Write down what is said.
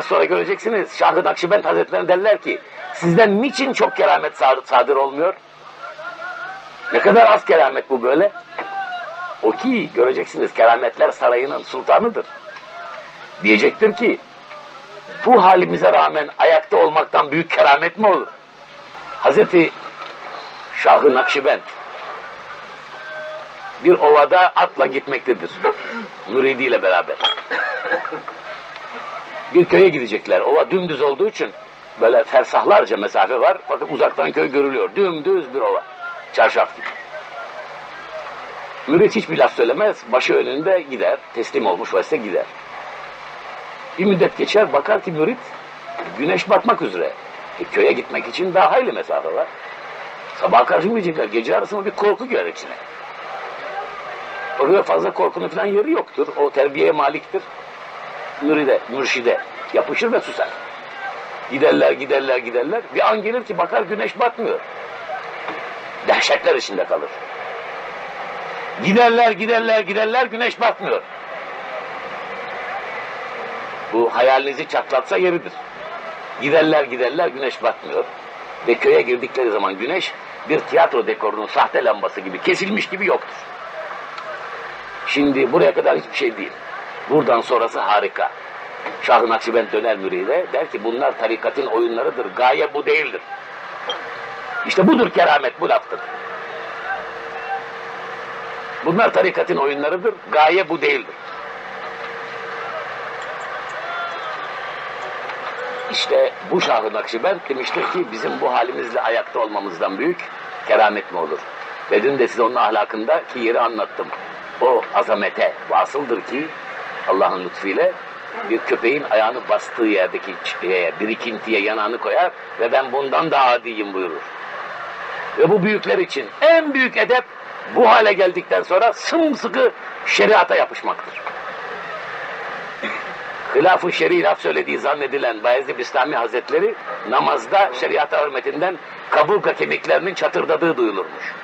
Biraz sonra göreceksiniz Şahı Nakşibend Hazretleri derler ki sizden niçin çok keramet sadır, olmuyor? Ne kadar az keramet bu böyle? O ki göreceksiniz kerametler sarayının sultanıdır. Diyecektir ki bu halimize rağmen ayakta olmaktan büyük keramet mi olur? Hazreti Şahı Nakşibend bir ovada atla gitmektedir. Müridiyle beraber. Bir köye gidecekler. Ova dümdüz olduğu için böyle fersahlarca mesafe var. Fakat uzaktan köy görülüyor. Dümdüz bir ova. Çarşaf gibi. Mürit hiçbir laf söylemez. Başı önünde gider. Teslim olmuş vaziyette gider. Bir müddet geçer bakar ki mürit güneş batmak üzere. E, köye gitmek için daha hayli mesafe var. Sabah karşımayacaklar. Gece arasında bir korku girer içine. Oraya fazla korkunun falan yeri yoktur. O terbiyeye maliktir. Müride, mürşide yapışır ve susar. Giderler, giderler, giderler. Bir an gelir ki bakar güneş batmıyor. Dehşetler içinde kalır. Giderler, giderler, giderler güneş batmıyor. Bu hayalinizi çatlatsa yeridir. Giderler, giderler güneş batmıyor. Ve köye girdikleri zaman güneş bir tiyatro dekorunun sahte lambası gibi kesilmiş gibi yoktur. Şimdi buraya kadar hiçbir şey değil. Buradan sonrası harika. Şah-ı Nakşibend döner müride der ki bunlar tarikatın oyunlarıdır. Gaye bu değildir. İşte budur keramet bu laftır. Bunlar tarikatın oyunlarıdır. Gaye bu değildir. İşte bu Şah-ı Nakşibend demiştir ki bizim bu halimizle ayakta olmamızdan büyük keramet mi olur? Ve dün de size onun ahlakında ki yeri anlattım. O azamete vasıldır ki Allah'ın lütfuyla bir köpeğin ayağını bastığı yerdeki birikintiye yanağını koyar ve ben bundan daha adiyim buyurur. Ve bu büyükler için en büyük edep bu hale geldikten sonra sımsıkı şeriata yapışmaktır. Hilaf-ı şer'i laf söylediği zannedilen Bayezid Bistami Hazretleri namazda şeriata hürmetinden kaburga kemiklerinin çatırdadığı duyulurmuş.